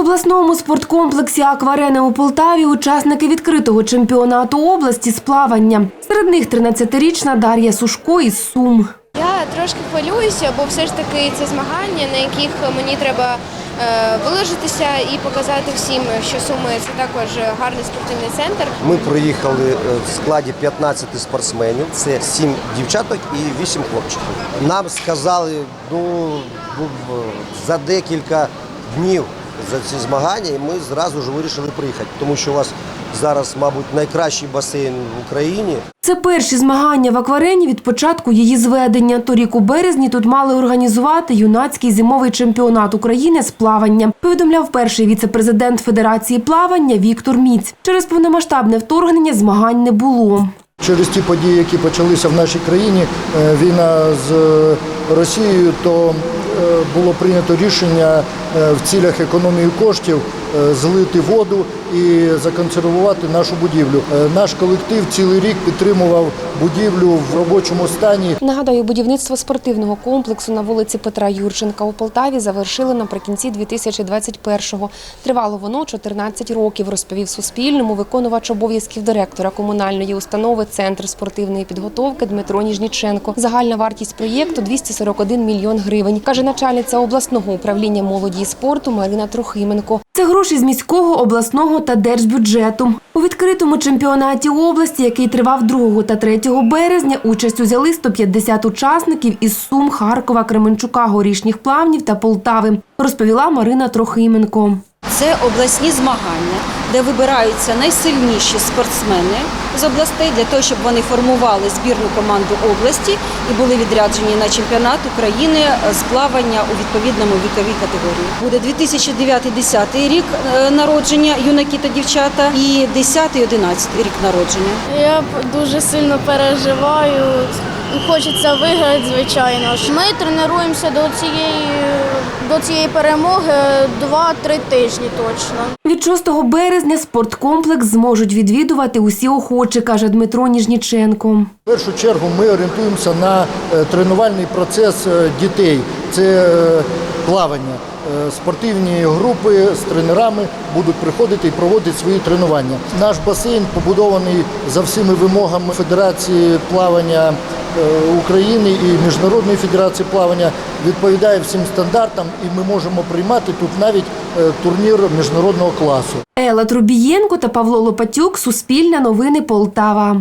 обласному спорткомплексі Акварена у Полтаві учасники відкритого чемпіонату області з плавання. Серед них 13-річна Дар'я Сушко із Сум. Я трошки хвилююся, бо все ж таки це змагання, на яких мені треба е, вилежитися і показати всім, що Суми це також гарний спортивний центр. Ми приїхали е, в складі 15 спортсменів. Це 7 дівчаток і 8 хлопчиків. Нам сказали, ну ну, за декілька днів за ці змагання, і ми зразу ж вирішили приїхати, тому що у вас зараз, мабуть, найкращий басейн в Україні. Це перші змагання в акварені від початку її зведення. Торік у березні тут мали організувати юнацький зимовий чемпіонат України з плавання. Повідомляв перший віце-президент Федерації плавання Віктор Міць. Через повномасштабне вторгнення змагань не було. Через ті події, які почалися в нашій країні, е, війна з е, Росією, то було прийнято рішення е, в цілях економії коштів е, злити воду і законсервувати нашу будівлю. Е, Наш колектив цілий рік підтримував будівлю в робочому стані. Нагадаю, будівництво спортивного комплексу на вулиці Петра Юрченка у Полтаві завершили наприкінці 2021-го. Тривало воно 14 років, розповів Суспільному виконувач обов'язків директора комунальної установи Центр спортивної підготовки Дмитро Ніжніченко. Загальна вартість проєкту 241 мільйон гривень, каже начальниця обласного управління молоді і спорту Марина Трохименко. Це гроші з міського, обласного та держбюджету. У відкритому чемпіонаті області, який тривав 2 та 3 березня, участь узяли 150 учасників із Сум, Харкова, Кременчука, Горішніх Плавнів та Полтави, розповіла Марина Трохименко. Це обласні змагання, де вибираються найсильніші спортсмени з областей для того, щоб вони формували збірну команду області і були відряджені на чемпіонат України з плавання у відповідному віковій категорії. Буде 2009-2010 рік е, народження юнаки та дівчата і 10-11 рік народження. Я дуже сильно переживаю. Хочеться виграти, звичайно ж. Ми тренуємося до цієї, до цієї перемоги 2-3 тижні точно. Від 6 березня спорткомплекс зможуть відвідувати усі охочі, каже Дмитро Ніжніченко. В першу чергу ми орієнтуємося на е, тренувальний процес е, дітей. Це е, плавання. Спортивні групи з тренерами будуть приходити і проводити свої тренування. Наш басейн побудований за всіми вимогами Федерації плавання України і Міжнародної федерації плавання. Відповідає всім стандартам, і ми можемо приймати тут навіть е, турнір міжнародного класу. Ела Трубієнко та Павло Лопатюк. Суспільне новини Полтава.